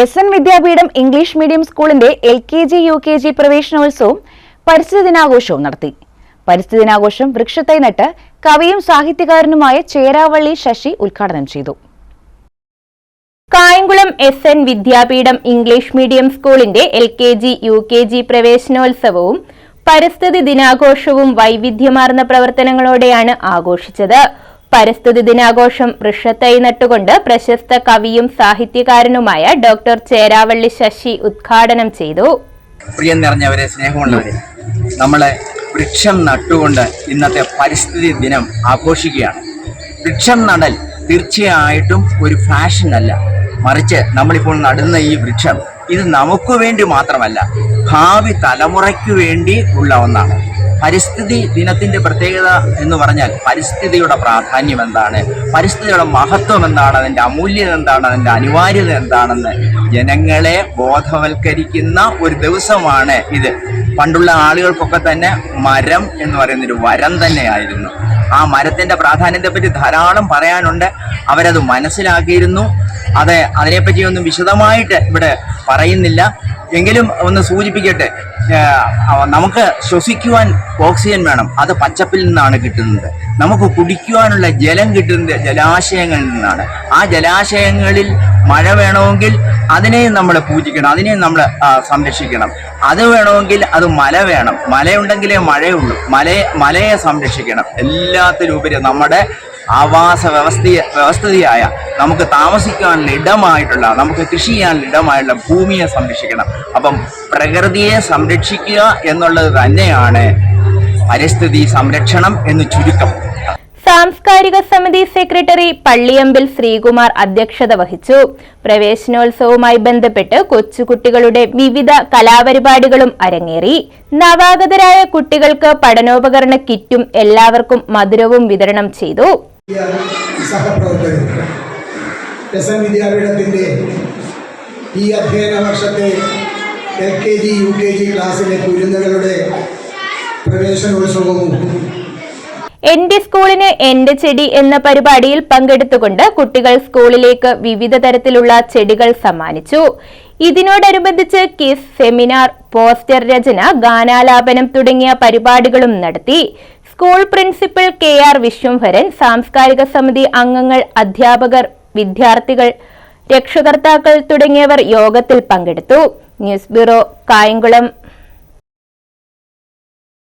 S N വിദ്യാപീഠം English medium സ്കൂളിന്റെ L K G U K G പ്രവേശനോത്സവവും പരിസ്ഥിതി ദിനാഘോഷവും നടത്തി. പരിസ്ഥിതി ദിനാഘോഷം വൃക്ഷത്തൈ നട്ട് കവിയും സാഹിത്യകാരനുമായ ചേരാവള്ളി ശശി ഉദ്ഘാടനം ചെയ്തു. കായംകുളം എസ് എൻ വിദ്യാപീഠം ഇംഗ്ലീഷ് മീഡിയം സ്കൂളിന്റെ L K G U K G പ്രവേശനോത്സവവും പരിസ്ഥിതി ദിനാഘോഷവും വൈവിധ്യമാർന്ന പ്രവർത്തനങ്ങളോടെയാണ് ആഘോഷിച്ചത്. പരിസ്ഥിതി ദിനാഘോഷം വൃക്ഷത്തൈ നട്ടുകൊണ്ട് പ്രശസ്ത കവിയും സാഹിത്യകാരനുമായ ഡോക്ടർ ചേരാവള്ളി ശശി ഉദ്ഘാടനം ചെയ്തു. പ്രിയം നിറഞ്ഞവരെ സ്നേഹമുള്ളവരെ നമ്മളെ വൃക്ഷം നട്ടുകൊണ്ട് ഇന്നത്തെ പരിസ്ഥിതി ദിനം ആഘോഷിക്കുകയാണ്. വൃക്ഷം നടൽ തീർച്ചയായിട്ടും ഒരു ഫാഷൻ അല്ല. മറിച്ച് നമ്മളിപ്പോൾ നടുന്ന ഈ വൃക്ഷം ഇത് നമുക്ക് വേണ്ടി മാത്രമല്ല ഭാവി തലമുറയ്ക്ക് വേണ്ടി ഉള്ള ഒന്നാണ്. പരിസ്ഥിതി ദിനത്തിന്റെ പ്രത്യേകത എന്ന് പറഞ്ഞാൽ പരിസ്ഥിതിയുടെ പ്രാധാന്യം എന്താണ്? പരിസ്ഥിതിയുടെ മഹത്വം എന്താണ്? അതിന്റെ അമൂല്യം എന്താണ്? അതിന്റെ അനിവാര്യത എന്താണെന്ന് ജനങ്ങളെ ബോധവൽക്കരിക്കുന്ന ഒരു ദിവസമാണ് ഇത്. പണ്ടുള്ള ആളുകൾക്കൊക്കെ തന്നെ മരം എന്ന് പറയുന്ന ഒരു വരം തന്നെയായിരുന്നു. ആ മരത്തിന്റെ പ്രാധാന്യത്തെ പറ്റി ധാരാളം പറയാനുണ്ട്. അവരത് മനസ്സിലാക്കിയിരുന്നു. അതെ അതിനെപ്പറ്റി ഒന്നും വിശദമായിട്ട് ഇവിടെ പറയുന്നില്ല. എങ്കിലും ഒന്ന് സൂചിപ്പിക്കട്ടെ നമുക്ക് ശ്വസിക്കുവാൻ ഓക്സിജൻ വേണം. അത് പച്ചപ്പിൽ നിന്നാണ് കിട്ടുന്നത്. നമുക്ക് കുടിക്കുവാനുള്ള ജലം കിട്ടുന്നത് ജലാശയങ്ങളിൽ നിന്നാണ്. ആ ജലാശയങ്ങളിൽ മഴ വേണമെങ്കിൽ അതിനെയും നമ്മൾ പൂജിക്കണം അതിനെയും നമ്മൾ സംരക്ഷിക്കണം. അത് വേണമെങ്കിൽ അത് മല വേണം. മലയുണ്ടെങ്കിലേ മഴയുള്ളൂ. മലയെ മലയെ സംരക്ഷിക്കണം. എല്ലാത്തിലുപരി നമ്മുടെ ആവാസ വ്യവസ്ഥ വ്യവസ്ഥിതിയായ നമുക്ക് താമസിക്കാനുള്ള ഇടമായിട്ടുള്ള നമുക്ക് കൃഷി ചെയ്യാനുള്ള ഇടമായിട്ടുള്ള ഭൂമിയെ സംരക്ഷിക്കണം. അപ്പം പ്രകൃതിയെ സംരക്ഷിക്കുക എന്നുള്ളത് തന്നെയാണ് പരിസ്ഥിതി സംരക്ഷണം എന്ന് ചുരുക്കം. സാംസ്കാരിക സമിതി സെക്രട്ടറി പള്ളിയമ്പിൽ ശ്രീകുമാർ അധ്യക്ഷത വഹിച്ചു. പ്രവേശനോത്സവവുമായി ബന്ധപ്പെട്ട് കൊച്ചുകുട്ടികളുടെ വിവിധ കലാപരിപാടികളും അരങ്ങേറി. നവാഗതരായ കുട്ടികൾക്ക് പഠനോപകരണ കിറ്റും എല്ലാവർക്കും മധുരവും വിതരണം ചെയ്തു. സഹപ്രവർത്തകർ എസ് എൻ വിദ്യാപീഠത്തിന്റെ ഈ അധ്യയന വർഷത്തെ L K G U K G ക്ലാസ്സിലെ കുരുന്നുകളുടെ പ്രവേശനോത്സവവും. എന്റെ സ്കൂളിന് എന്റെ ചെടി എന്ന പരിപാടിയിൽ പങ്കെടുത്തുകൊണ്ട് കുട്ടികൾ സ്കൂളിലേക്ക് വിവിധ തരത്തിലുള്ള ചെടികൾ സമ്മാനിച്ചു. ഇതിനോടനുബന്ധിച്ച് കിസ് സെമിനാർ പോസ്റ്റർ രചന ഗാനാലാപനം തുടങ്ങിയ പരിപാടികളും നടത്തി. School principal K R Viswambharan സാംസ്കാരിക സമിതി അംഗങ്ങൾ അധ്യാപകർ വിദ്യാർത്ഥികൾ രക്ഷകർത്താക്കൾ തുടങ്ങിയവർ യോഗത്തിൽ പങ്കെടുത്തു. News bureau Kayamkulam.